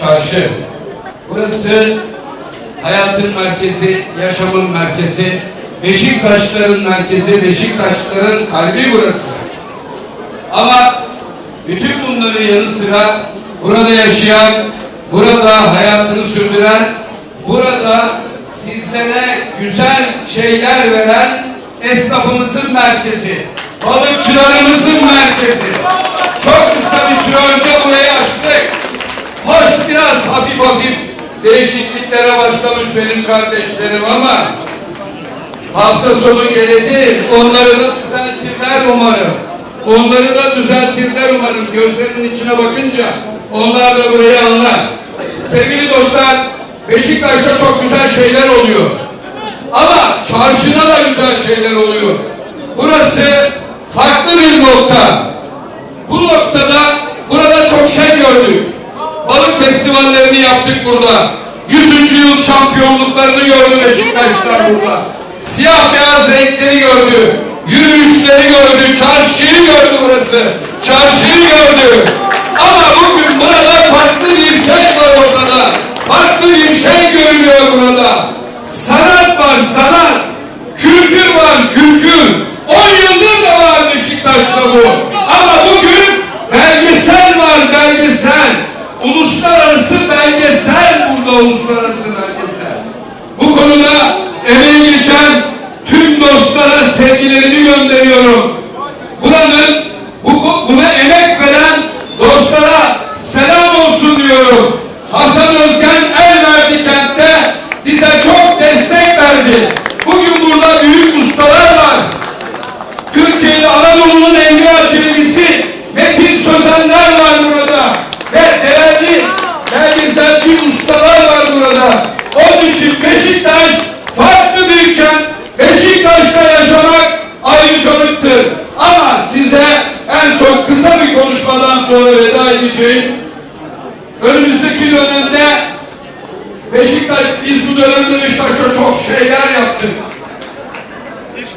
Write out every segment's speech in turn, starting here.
Çarşı. Burası hayatın merkezi, yaşamın merkezi, Beşiktaşların merkezi, Beşiktaşların kalbi burası. Ama bütün bunların yanı sıra burada yaşayan, burada hayatını sürdüren, burada sizlere güzel şeyler veren esnafımızın merkezi, balıkçılarımızın merkezi. Çok kısa bir süre önce burayı açtık. Hoş biraz hafif hafif değişikliklere başlamış benim kardeşlerim ama hafta sonu gelecek. Onları da düzeltirler umarım. Onları da düzeltirler umarım. Gözlerinin içine bakınca onlar da burayı anlar. Sevgili dostlar, Beşiktaş'ta çok güzel şeyler oluyor. Ama çarşıda da güzel şeyler oluyor. Burası farklı bir festivallerini yaptık burada. 100. yıl şampiyonluklarını gördü Beşiktaşlar burada. Siyah beyaz renkleri gördü. Yürüyüşleri gördü. Çarşıyı gördü burası. Çarşıyı gördü. Ama bugün burada farklı bir şey var ortada. Farklı bir şey Josué için Beşiktaş farklı bir kent. Beşiktaş'ta yaşamak ayrıcalıktır. Ama size en son kısa bir konuşmadan sonra veda edeceğim. Önümüzdeki dönemde Beşiktaş, biz bu dönemde Beşiktaş'ta çok şeyler yaptık.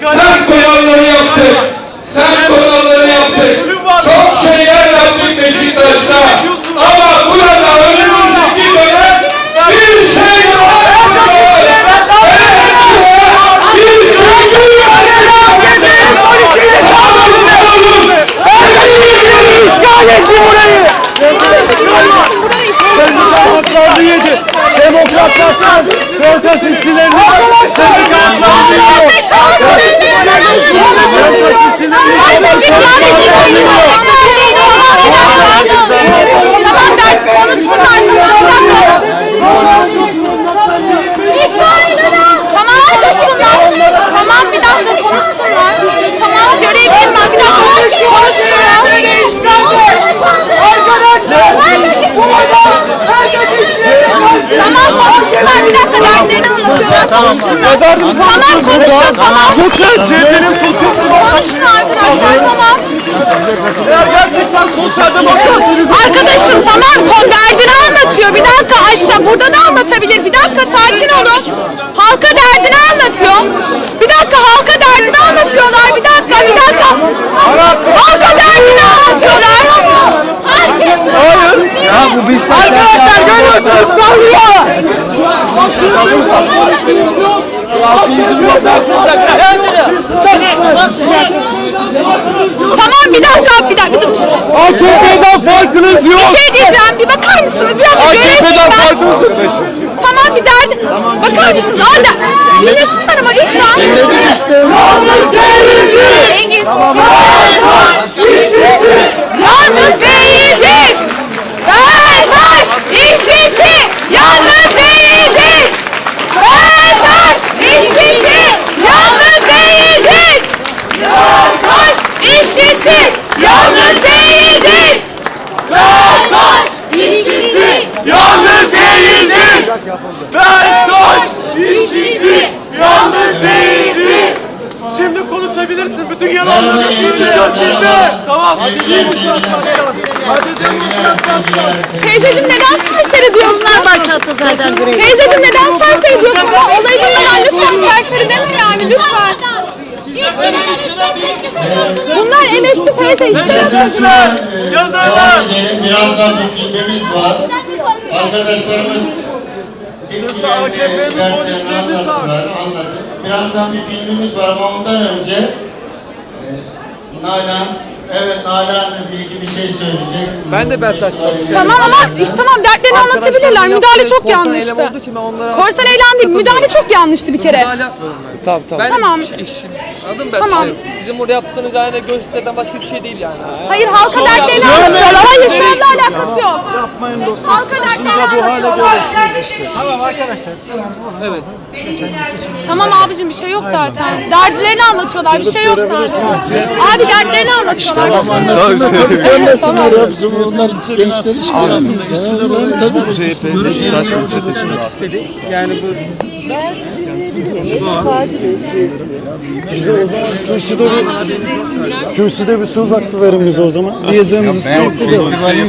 Sen kuralları yaptık. Sen kuralları yaptık. Çok şeyler yaptık Beşiktaş'ta. Ama burada önümüzdeki dönem bir şey daha yapacağız. Evet, bir kültür İşgal etti burayı. Haklarını yedi. Demokratlaşan protesto işçilerini sendika haklarını yiyor. Protesto işçilerini Tamam dert konuşsunlar. Tamam konuşsunlar. Tamam bir dakika konuşsunlar. Tamam görevliyim ben bir dakika konuşsunlar. Tamam konuşsunlar bir dakika dertlerini anlatıyorlar konuşsunlar. Tamam konuşun tamam. Sosyal CHP'nin sosyal Konuşun arkadaşlar tamam. Eğer gerçekten sosyal demokrasiniz Arkadaşım tamam kon derdini anlatıyor. Bir dakika aşağı burada da anlatabilir. Bir dakika sakin olun. Halka derdini anlatıyor. Bir dakika halka derdini anlatıyorlar. Bir dakika bir dakika. Halka derdini anlatıyorlar. Herkes. Hayır. Ya bu bir Arkadaşlar görüyorsunuz sallıyor. Tamam bir dakika bir dakika. AKP'den farkınız yok. Bir şey diyeceğim. Bir bakar mısınız? Bir dakika AKP'den ben. farkınız yok. Tamam bir derdi. Bakar mısınız? Orada. Dinlesinler ama lütfen. Engin. Yalnız değildir. Ertaş işçisi yalnız değildir. Ertaş işçisi yalnız değildir. Ertaş işçisi yalnız değildir. Ertaş işçisi Yalnız değildir. Bektaş işçisi yalnız değildir. Şimdi konuşabilirsin. Bütün yalanları söyleyeceğiz şimdi. Tamam. Sevgiler, sevgiler. Hadi Sevgiler, sevgiler. Teyzeciğim neden serseri diyorsun? Teyzeciğim neden serseri diyorsun? Ama olayı bilmeden lütfen serseri deme yani lütfen. Bunlar emekçi teyze işte. E, devam edelim. Birazdan bir filmimiz var. Arkadaşlarımız Sırası AKP'nin dertlerini polisi, biz anlattılar, anladık. Birazdan bir filmimiz var ama ondan önce e, Nalan, evet Nalan'la bir iki bir şey söyleyecek. Ben de Bertaş çalışıyorum. Tamam ama işte tamam dertlerini anlatabilirler. Müdahale çok yanlıştı. Korsan eylem değil. Müdahale çok yanlıştı bir kere. Müdahale yapmıyorum ben. Tamam tamam. Ben Tamam. iş- anladın mı ben? Tamam. Sizin- Sizin burada yaptığınız yani gösteriden başka bir şey değil yani. Hayır halka dertlerini anlatıyorlar. Hayır şovla alakası yok. Yapmayın dostum. Halka dertlerini Sıkışınca bu hale anlatıyorlar. gelirsiniz işte. Evet. Tamam abicim bir şey yok zaten. Dertlerini anlatıyorlar. Bir şey yok zaten. Abi dertlerini anlatıyorlar. Bir şey yok. Gelmesinler ya bizim onlar gençler işte. Tabii. CHP Beşiktaş çetesini istedi. Yani bu bize o zaman kürsüde bir kürsüde bir söz hakkı verin bize o zaman. Ben de. festivalin